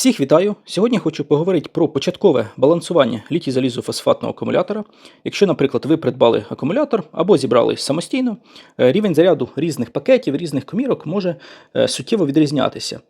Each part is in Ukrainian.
Всіх вітаю! Сьогодні хочу поговорити про початкове балансування літій залізофосфатного акумулятора. Якщо, наприклад, ви придбали акумулятор або зібрали самостійно, е, рівень заряду різних пакетів, різних комірок може е, суттєво відрізнятися.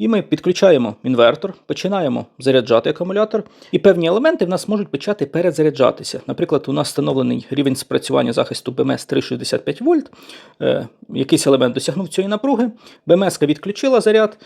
І ми підключаємо інвертор, починаємо заряджати акумулятор, і певні елементи в нас можуть почати перезаряджатися. Наприклад, у нас встановлений рівень спрацювання захисту БМС 365 вольт. Е, Якийсь елемент досягнув цієї напруги, БМС відключила заряд,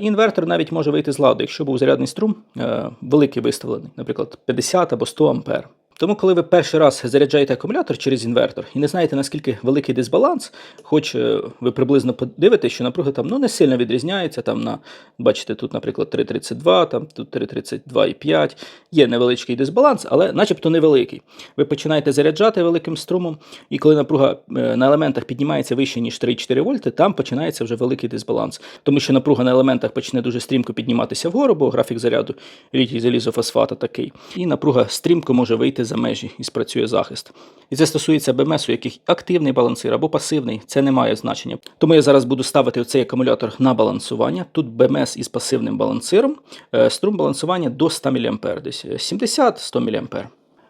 інвертор навіть може вийти з ладу, якщо був зарядний струм е, великий виставлений, наприклад, 50 або 100 ампер. Тому, коли ви перший раз заряджаєте акумулятор через інвертор і не знаєте, наскільки великий дисбаланс, хоч е, ви приблизно подивитесь, що напруга там ну, не сильно відрізняється. Там на, Бачите, тут, наприклад, 3,32, там тут 3,32,5. Є невеличкий дисбаланс, але начебто невеликий. Ви починаєте заряджати великим струмом, і коли напруга е, на елементах піднімається вище, ніж 3,4 вольти, там починається вже великий дисбаланс. Тому що напруга на елементах почне дуже стрімко підніматися вгору, бо графік заряду літій залізофосфата такий. І напруга стрімко може вийти за межі і спрацює захист. І це стосується БМС, у яких активний балансир або пасивний, це не має значення. Тому я зараз буду ставити цей акумулятор на балансування. Тут БМС із пасивним балансиром, Е, струм балансування до 100 мА, десь 70-100 мА.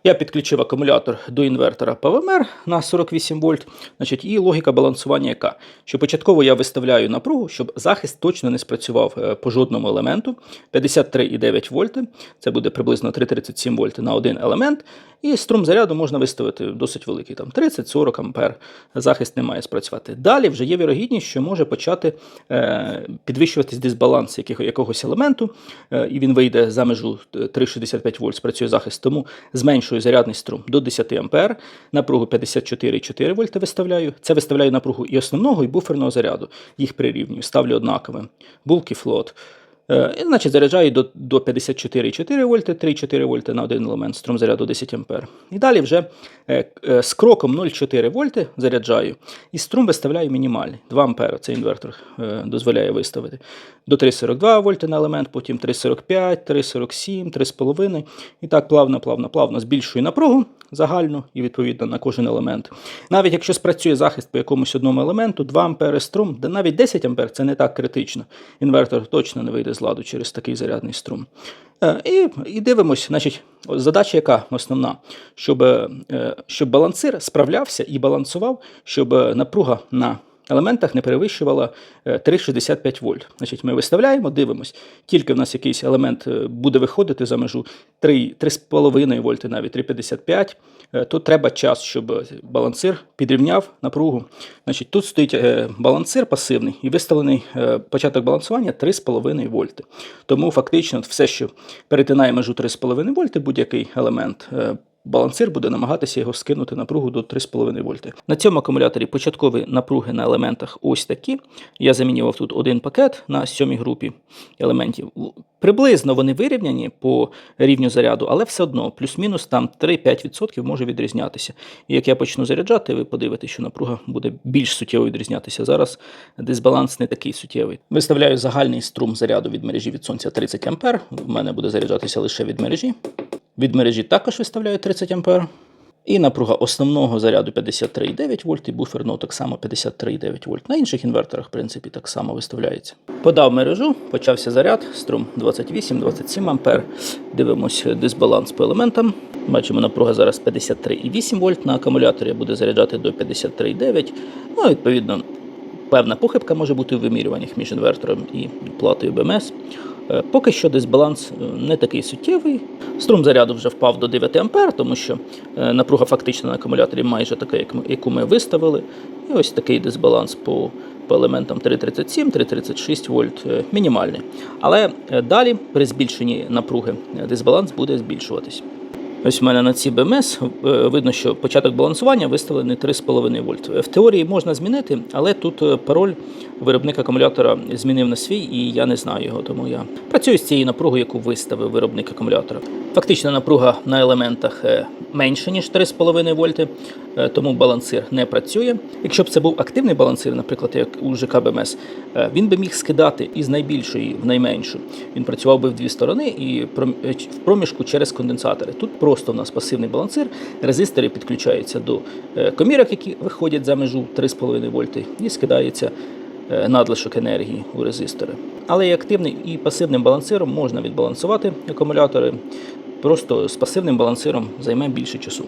Я підключив акумулятор до інвертора ПВМР на 48 вольт. Значить, і логіка балансування яка? Що початково я виставляю напругу, щоб захист точно не спрацював е, по жодному елементу. 53,9 вольти. Це буде приблизно 3,37 вольти на один елемент. І струм заряду можна виставити досить великий, там 30-40 ампер. Захист не має спрацювати. Далі вже є вірогідність, що може почати е, підвищуватись дисбаланс якого, якогось елементу, е, і він вийде за межу 3,65 вольт, спрацює захист. Тому зменшую зарядний струм до 10 ампер. Напругу 54,4 В виставляю. Це виставляю напругу і основного, і буферного заряду. Їх прирівнюю, ставлю однаковим. Булки флот. Е, І, значить, заряджаю до, до 54,4 вольти, 3,4 вольти на один елемент, струм заряду 10 ампер. І далі вже е, е, з кроком 0,4 вольти заряджаю, і струм виставляю мінімальний. 2 ампера цей інвертор е, дозволяє виставити. До 3,42 вольти на елемент, потім 3,45, 3,47, 3,5. І так плавно, плавно, плавно збільшую напругу загальну і відповідно на кожен елемент. Навіть якщо спрацює захист по якомусь одному елементу, 2 ампери струм, навіть 10 ампер це не так критично. Інвертор точно не вийде з ладу через такий зарядний струм. Е, І, і дивимось, значить, задача яка основна, щоб, е, щоб балансир справлявся і балансував, щоб е, напруга на елементах не перевищувала е, 3,65 вольт. Значить, ми виставляємо, дивимось, тільки в нас якийсь елемент е, буде виходити за межу 3, 3,5 вольти, навіть 3,55, е, то треба час, щоб балансир підрівняв напругу. Значить, тут стоїть е, балансир пасивний і виставлений е, початок балансування 3,5 вольти. Тому фактично все, що перетинає межу 3,5 вольти, будь-який елемент. Балансир буде намагатися його скинути напругу до 3,5 вольти. На цьому акумуляторі початкові напруги на елементах ось такі. Я замінював тут один пакет на сьомій групі елементів. Приблизно вони вирівняні по рівню заряду, але все одно плюс-мінус там 3-5% може відрізнятися. І як я почну заряджати, ви подивитесь, що напруга буде більш суттєво відрізнятися. Зараз дисбаланс не такий суттєвий. Виставляю загальний струм заряду від мережі від сонця 30 А. В мене буде заряджатися лише від мережі. Від мережі також виставляю 30 А. І напруга основного заряду 53,9 вольт і буферного так само 53,9 вольт. На інших інверторах, в принципі, так само виставляється. Подав мережу, почався заряд, струм 28-27 ампер. Дивимось дисбаланс по елементам. Бачимо, напруга зараз 53,8 вольт. На акумуляторі буде заряджати до 53,9. Ну, відповідно, певна похибка може бути в вимірюваннях між інвертором і платою БМС. Е, Поки що дисбаланс е, не такий суттєвий. Струм заряду вже впав до 9 А, тому що е, напруга фактично на акумуляторі майже така, яку ми виставили. І ось такий дисбаланс по, по елементам 3,37, 3,36 вольт мінімальний. Але далі при збільшенні напруги дисбаланс буде збільшуватись. Ось в мене на цій БМС е, видно, що початок балансування виставлений 3,5 вольт. В теорії можна змінити, але тут е, пароль виробник акумулятора змінив на свій, і я не знаю його, тому я працюю з цією напругою, яку виставив виробник акумулятора. Фактична напруга на елементах е, менше, ніж 3,5 вольти, е, тому балансир не працює. Якщо б це був активний балансир, наприклад, як у ЖК БМС, е, він би міг скидати із найбільшої в найменшу. Він працював би в дві сторони і е, в проміжку через конденсатори. Тут просто в нас пасивний балансир, резистори підключаються до е, комірок, які виходять за межу 3,5 вольти, і скидається е, надлишок енергії у резистори. Але і активним і пасивним балансиром можна відбалансувати акумулятори. Просто з пасивним балансиром займе більше часу.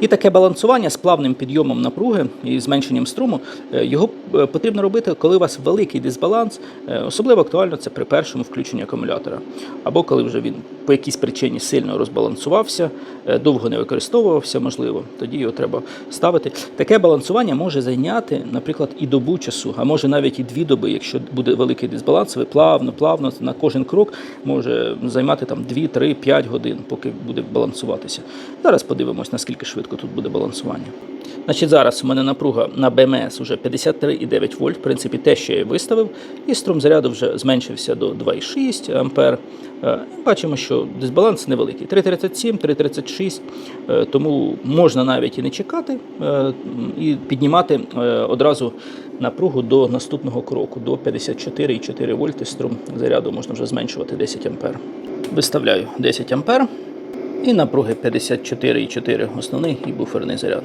І таке балансування з плавним підйомом напруги і зменшенням струму е, його е, потрібно робити, коли у вас великий дисбаланс. Е, Особливо актуально це при першому включенні акумулятора, або коли вже він по якійсь причині сильно розбалансувався, довго не використовувався, можливо, тоді його треба ставити. Таке балансування може зайняти, наприклад, і добу часу, а може навіть і дві доби, якщо буде великий дисбаланс, ви плавно, плавно на кожен крок може займати там 2, 3, 5 годин, поки буде балансуватися. Зараз подивимось, наскільки швидко тут буде балансування. Значить, зараз у мене напруга на БМС вже 53,9 вольт, в принципі, те, що я виставив, і струм заряду вже зменшився до 2,6 ампер. Е, Бачимо, що дисбаланс невеликий. 3,37, 3,36, е, тому можна навіть і не чекати, е, і піднімати одразу напругу до наступного кроку, до 54,4 вольти струм заряду можна вже зменшувати 10 ампер. Виставляю 10 ампер і напруги 54,4 основний і буферний заряд.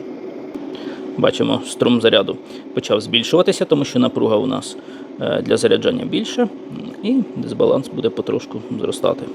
Бачимо, струм заряду почав збільшуватися, тому що напруга у нас е, для заряджання більше, і дисбаланс буде потрошку зростати.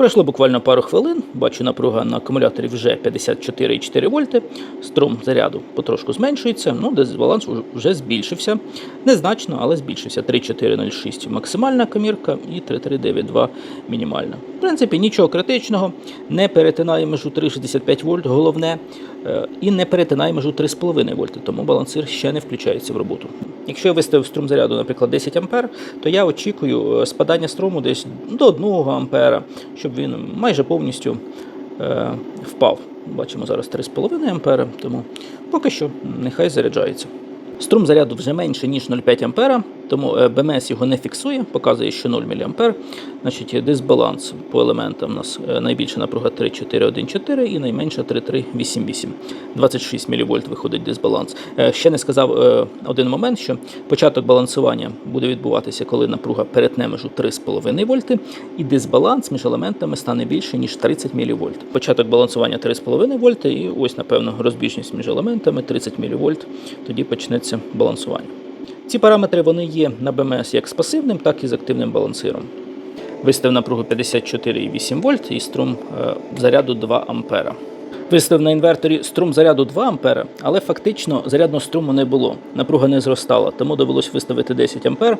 Пройшло буквально пару хвилин. Бачу, напруга на акумуляторі вже 54,4 вольти. Струм заряду потрошку зменшується. Ну, дисбаланс уже- вже збільшився. Незначно, але збільшився. 3,406 максимальна комірка і 3,392 мінімальна. В принципі, нічого критичного. Не перетинає межу 3,65 вольт, головне, е, і не перетинає межу 3,5 вольти, тому балансир ще не включається в роботу. Якщо я виставив струм заряду, наприклад, 10 ампер, то я очікую е, спадання струму десь до 1 ампера, щоб він майже повністю е, впав. Бачимо зараз 3,5 ампера, тому поки що нехай заряджається. Струм заряду вже менше, ніж 0,5 ампера, тому е, БМС його не фіксує, показує, що 0 мА. Значить, дисбаланс по елементам у нас е, найбільша напруга 3,414 і найменша 3,388. 26 мВ виходить дисбаланс. Е, Ще не сказав е, один момент, що початок балансування буде відбуватися, коли напруга перетне межу 3,5 вольти, і дисбаланс між елементами стане більше, ніж 30 мВ. Початок балансування 3,5 вольти, і ось, напевно, розбіжність між елементами 30 мВ, тоді почнеться балансування. Ці параметри вони є на БМС як з пасивним, так і з активним балансиром. Вистав напругу 54,8 вольт і струм е, заряду 2 ампера. Вистав на інверторі струм заряду 2 ампера, але фактично зарядного струму не було. Напруга не зростала, тому довелося виставити 10 ампер.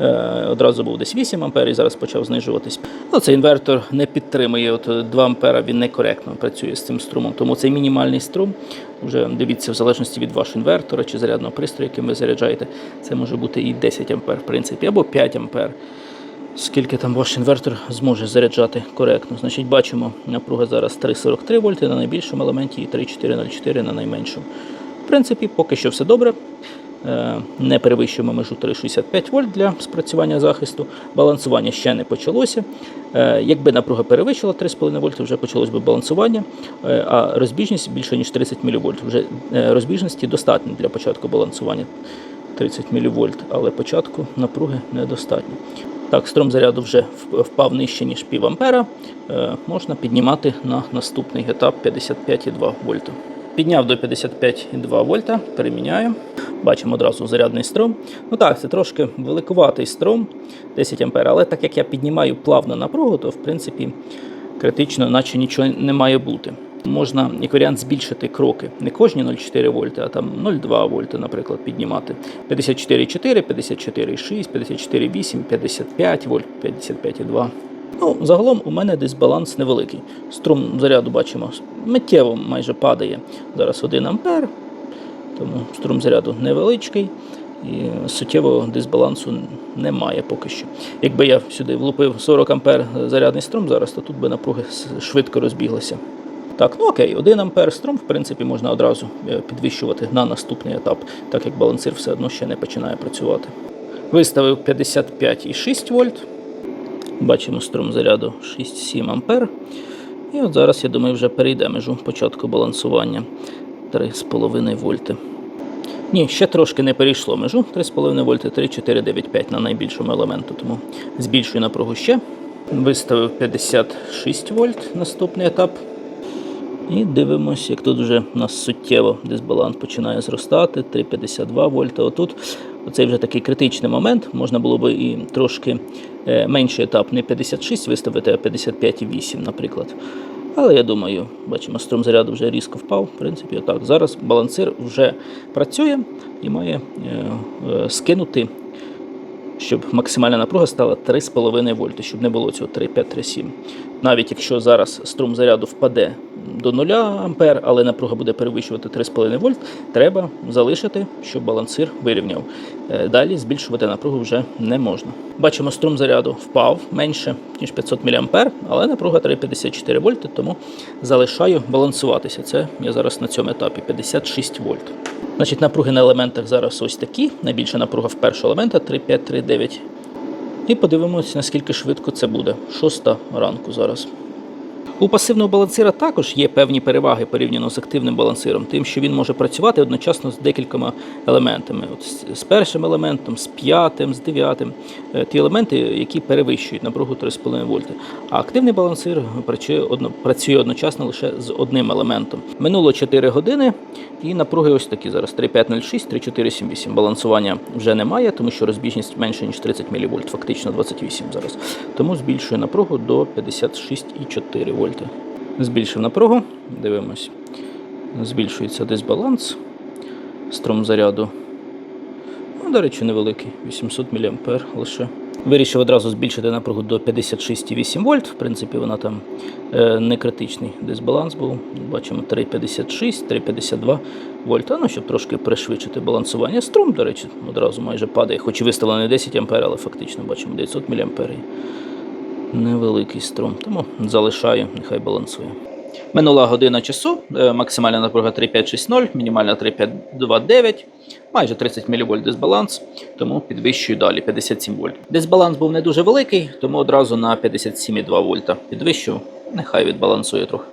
Е, Одразу був десь 8 ампер і зараз почав знижуватись. Ну, цей інвертор не підтримує от е, 2 ампера, він некоректно працює з цим струмом. Тому цей мінімальний струм, вже дивіться, в залежності від вашого інвертора чи зарядного пристрою, яким ви заряджаєте, це може бути і 10 ампер, в принципі, або 5 ампер скільки там ваш інвертор зможе заряджати коректно. Значить, бачимо, напруга зараз 3,43 вольти на найбільшому елементі і 3,404 на найменшому. В принципі, поки що все добре. Е, Не перевищуємо межу 3,65 вольт для спрацювання захисту. Балансування ще не почалося. Е, Якби напруга перевищила 3,5 вольти, вже почалось би балансування, е, а розбіжність більше ніж 30 мВ. Вже розбіжності достатньо для початку балансування 30 мВ, але початку напруги недостатньо. Так, струм заряду вже впав нижче, ніж пів ампера. Е, можна піднімати на наступний етап 55,2 вольта. Підняв до 55,2 вольта, переміняю. Бачимо одразу зарядний струм. Ну так, це трошки великуватий струм, 10 ампер, але так як я піднімаю плавно напругу, то в принципі критично, наче нічого не має бути. Можна, як варіант, збільшити кроки. Не кожні 0,4 вольти, а там 0,2 вольти, наприклад, піднімати. 54,4, 54,6, 54,8, 55 вольт, 55,2. Ну, загалом у мене дисбаланс невеликий. Струм заряду бачимо миттєво майже падає. Зараз 1 ампер, тому струм заряду невеличкий. І суттєвого дисбалансу немає поки що. Якби я сюди влупив 40 ампер зарядний струм зараз, то тут би напруги швидко розбіглися. Так, ну окей, 1 ампер струм, в принципі, можна одразу е, підвищувати на наступний етап, так як балансир все одно ще не починає працювати. Виставив 55,6 вольт. Бачимо струм заряду 6-7 ампер. І от зараз, я думаю, вже перейде межу початку балансування 3,5 вольти. Ні, ще трошки не перейшло межу 3,5 вольти, 3,495 на найбільшому елементу, тому збільшую напругу ще. Виставив 56 вольт наступний етап. І дивимося, як тут вже у нас суттєво дисбаланс починає зростати. 3,52 вольта. Отут оцей вже такий критичний момент. Можна було би і трошки е, менший етап, не 56 виставити, а 55,8, наприклад. Але я думаю, бачимо, струм заряду вже різко впав. В принципі, отак. Зараз балансир вже працює і має е, е, скинути, щоб максимальна напруга стала 3,5 вольти, щоб не було цього 3,5-3,7. Навіть якщо зараз струм заряду впаде до 0 ампер, але напруга буде перевищувати 3,5 вольт, треба залишити, щоб балансир вирівняв. Е, Далі збільшувати напругу вже не можна. Бачимо, струм заряду впав менше, ніж 500 мА, але напруга 3,54 вольти, тому залишаю балансуватися. Це я зараз на цьому етапі 56 вольт. Значить, напруги на елементах зараз ось такі. Найбільша напруга в першого елемента 3,5-3,9. І подивимося, наскільки швидко це буде. Шоста ранку зараз. У пасивного балансира також є певні переваги порівняно з активним балансиром, тим, що він може працювати одночасно з декількома елементами. От з- першим елементом, з п'ятим, з дев'ятим. Е, Ті елементи, які перевищують напругу 3,5 вольти. А активний балансир працює одночасно лише з одним елементом. Минуло 4 години, і напруги ось такі зараз: 3,506, 3,478. Балансування вже немає, тому що розбіжність менше, ніж 30 мВ, фактично 28 зараз. Тому збільшую напругу до 56,4 вольти. Збільшив напругу, дивимось. Збільшується дисбаланс. Струм заряду. Ну, до речі, невеликий, 800 мА лише. Вирішив одразу збільшити напругу до 56,8 вольт. В принципі, вона там е, не критичний дисбаланс був. Бачимо 3,56, 3,52 вольта. Ну, щоб трошки пришвидшити балансування. Струм, до речі, одразу майже падає, хоч і виставлений 10 А, але фактично бачимо 900 мА. Невеликий струм, тому залишаю, нехай балансує. Минула година часу, е, максимальна напруга 3,560, мінімальна 3,529, майже 30 мВ дисбаланс, тому підвищую далі 57 вольт. Дисбаланс був не дуже великий, тому одразу на 57,2 вольта підвищу, нехай відбалансує трохи.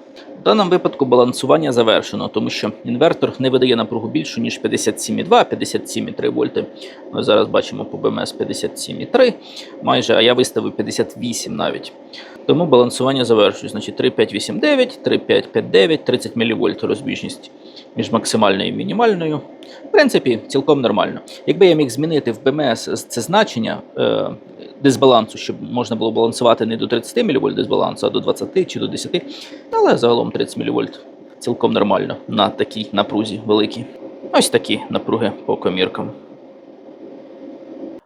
В даному випадку балансування завершено, тому що інвертор не видає напругу більшу, ніж 57,2, 57,3 вольти. Ми зараз бачимо по БМС 57,3 майже, а я виставив 58 навіть. Тому балансування завершую. Значить 3,589, 3,559, 30 мВ розбіжність між максимальною і мінімальною. В принципі, цілком нормально. Якби я міг змінити в БМС це значення е, дисбалансу, щоб можна було балансувати не до 30 мВ дисбалансу, а до 20 чи до 10, але загалом 30 мВ цілком нормально на такій напрузі великій. Ось такі напруги по коміркам.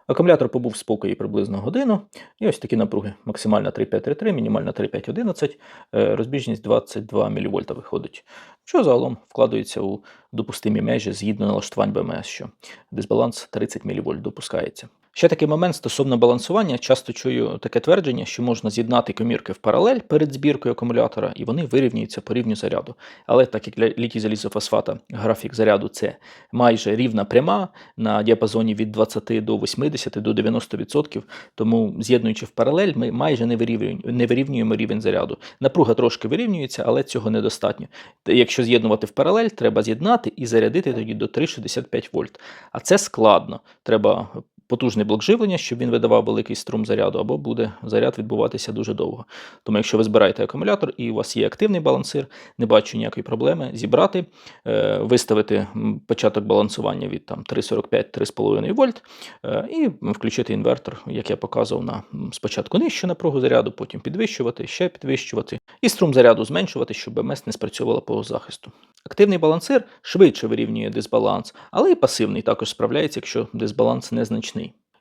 Акумулятор побув в спокої приблизно годину. І ось такі напруги. Максимальна 3,533, мінімальна 3,511, е, розбіжність 22 мВ виходить. Що загалом вкладається у допустимі межі згідно налаштувань БМС, що дисбаланс 30 мВ допускається. Ще такий момент стосовно балансування. Часто чую таке твердження, що можна з'єднати комірки в паралель перед збіркою акумулятора, і вони вирівнюються по рівню заряду. Але так як для літій залізофосфата графік заряду це майже рівна пряма на діапазоні від 20 до 80 до 90%, тому з'єднуючи в паралель, ми майже не вирівнюємо, не вирівнюємо рівень заряду. Напруга трошки вирівнюється, але цього недостатньо. Якщо з'єднувати в паралель, треба з'єднати і зарядити тоді до 3,65 вольт. А це складно. Треба потужний блок живлення, щоб він видавав великий струм заряду, або буде заряд відбуватися дуже довго. Тому, якщо ви збираєте акумулятор і у вас є активний балансир, не бачу ніякої проблеми зібрати, е, виставити початок балансування від там 3,45-3,5 вольт е, і включити інвертор, як я показував на спочатку нижчу напругу заряду, потім підвищувати, ще підвищувати, і струм заряду зменшувати, щоб БМС не спрацьовувала по захисту. Активний балансир швидше вирівнює дисбаланс, але і пасивний також справляється, якщо дисбаланс незначний.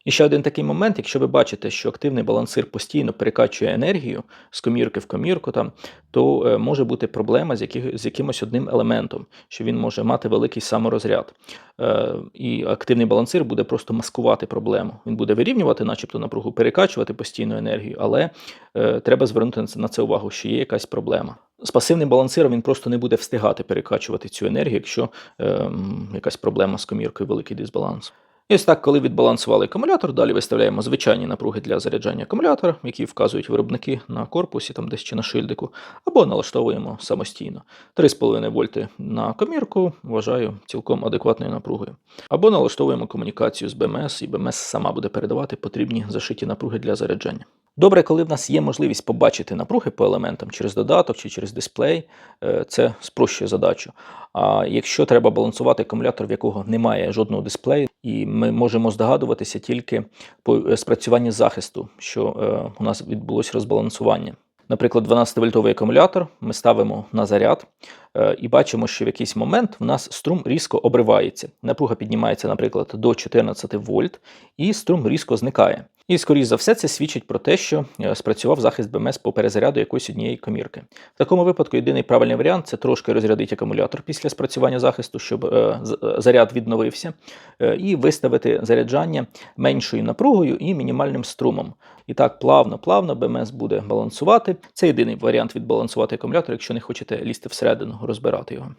І ще один такий момент, якщо ви бачите, що активний балансир постійно перекачує енергію з комірки в комірку, там, то е, може бути проблема з, яких, з якимось одним елементом, що він може мати великий саморозряд. Е, і активний балансир буде просто маскувати проблему. Він буде вирівнювати, начебто, напругу, перекачувати постійну енергію, але е, треба звернути на це увагу, що є якась проблема. З пасивним балансиром він просто не буде встигати перекачувати цю енергію, якщо е, якась проблема з коміркою, великий дисбаланс. І ось так, коли відбалансували акумулятор, далі виставляємо звичайні напруги для заряджання акумулятора, які вказують виробники на корпусі, там десь чи на шильдику, або налаштовуємо самостійно. 3,5 вольти на комірку вважаю цілком адекватною напругою. Або налаштовуємо комунікацію з БМС, і БМС сама буде передавати потрібні зашиті напруги для заряджання. Добре, коли в нас є можливість побачити напруги по елементам через додаток чи через дисплей, е, це спрощує задачу. А якщо треба балансувати акумулятор, в якого немає жодного дисплею, і ми можемо здогадуватися тільки по е, спрацюванні захисту, що е, у нас відбулось розбалансування. Наприклад, 12-вольтовий акумулятор ми ставимо на заряд і бачимо, що в якийсь момент в нас струм різко обривається. Напруга піднімається, наприклад, до 14 вольт, і струм різко зникає. І, скоріш за все, це свідчить про те, що е, спрацював захист БМС по перезаряду якоїсь однієї комірки. В такому випадку єдиний правильний варіант це трошки розрядити акумулятор після спрацювання захисту, щоб е, е, заряд відновився, і виставити заряджання меншою напругою і мінімальним струмом. І так плавно, плавно БМС буде балансувати. Це єдиний варіант відбалансувати акумулятор, якщо не хочете лізти всередину, розбирати його.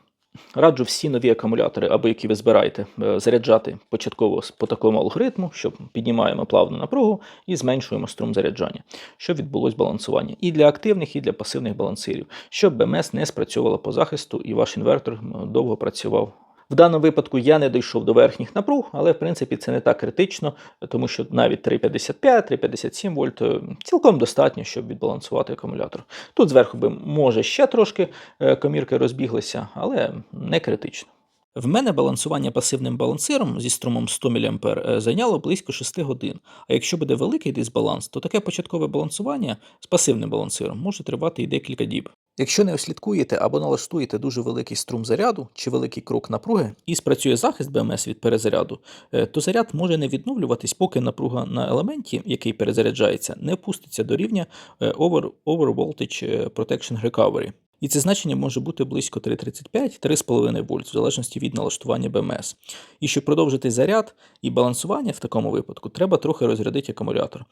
Раджу всі нові акумулятори, або які ви збираєте, е, заряджати початково по такому алгоритму, що піднімаємо плавну напругу і зменшуємо струм заряджання, щоб відбулось балансування і для активних, і для пасивних балансирів, щоб БМС не спрацьовувало по захисту і ваш інвертор довго працював. В даному випадку я не дійшов до верхніх напруг, але в принципі це не так критично, тому що навіть 3,55-3,57 вольт е, цілком достатньо, щоб відбалансувати акумулятор. Тут зверху би може ще трошки е, комірки розбіглися, але не критично. В мене балансування пасивним балансиром зі струмом 100 мА е, зайняло близько 6 годин. А якщо буде великий дисбаланс, то таке початкове балансування з пасивним балансиром може тривати і декілька діб. Якщо не ослідкуєте або налаштуєте дуже великий струм заряду чи великий крок напруги і спрацює захист БМС від перезаряду, е, то заряд може не відновлюватись, поки напруга на елементі, який перезаряджається, не опуститься до рівня е, over, over voltage е, protection recovery. І це значення може бути близько 3,35-3,5 вольт, в залежності від налаштування БМС. І щоб продовжити заряд і балансування в такому випадку, треба трохи розрядити акумулятор,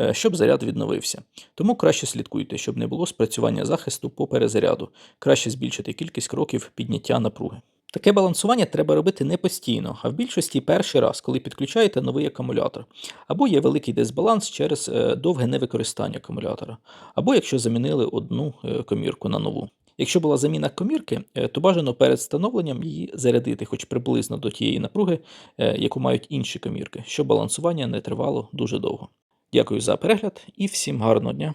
е, щоб заряд відновився. Тому краще слідкуйте, щоб не було спрацювання захисту по перезаряду. Краще збільшити кількість кроків підняття напруги. Таке балансування треба робити не постійно, а в більшості перший раз, коли підключаєте новий акумулятор, або є великий дисбаланс через е, довге невикористання акумулятора, або якщо замінили одну е, комірку на нову. Якщо була заміна комірки, е, то бажано перед встановленням її зарядити хоч приблизно до тієї напруги, яку мають інші комірки, щоб балансування не тривало дуже довго. Дякую за перегляд і всім гарного дня!